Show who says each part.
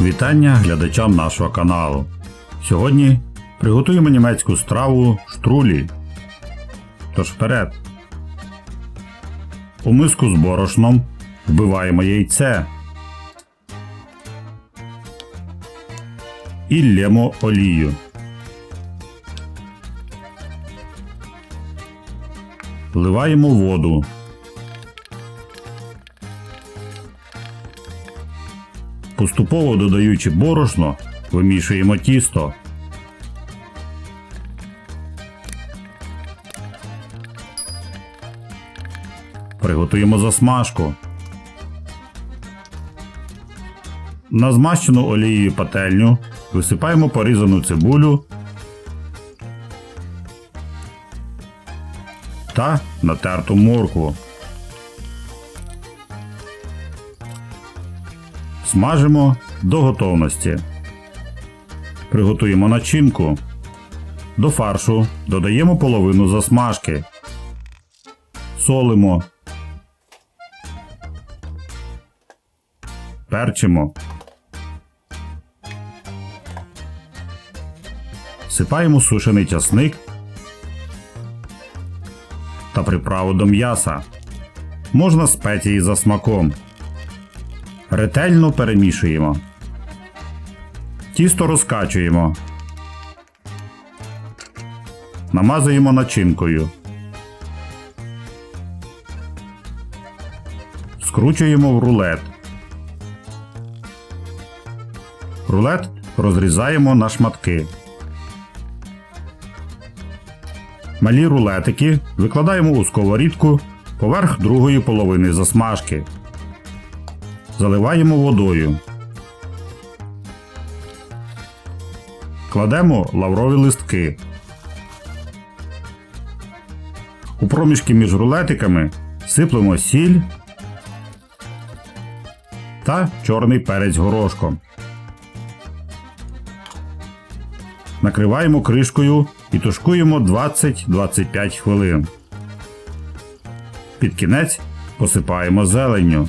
Speaker 1: Вітання глядачам нашого каналу. Сьогодні приготуємо німецьку страву штрулі. Тож вперед. У миску з борошном вбиваємо яйце. І лємо олію. Вливаємо воду. Поступово додаючи борошно, вимішуємо тісто. Приготуємо засмажку. На змащену олією пательню висипаємо порізану цибулю та натерту моркву. Смажимо до готовності. Приготуємо начинку. До фаршу додаємо половину засмажки. Солимо. Перчимо. Сипаємо сушений часник та приправу до м'яса. Можна спеції за смаком. Ретельно перемішуємо. Тісто розкачуємо. Намазуємо начинкою. Скручуємо в рулет. Рулет розрізаємо на шматки. Малі рулетики викладаємо у сковорідку поверх другої половини засмажки. Заливаємо водою. Кладемо лаврові листки. У проміжки між рулетиками сиплемо сіль та чорний перець горошком. Накриваємо кришкою і тушкуємо 20-25 хвилин. Під кінець посипаємо зеленню.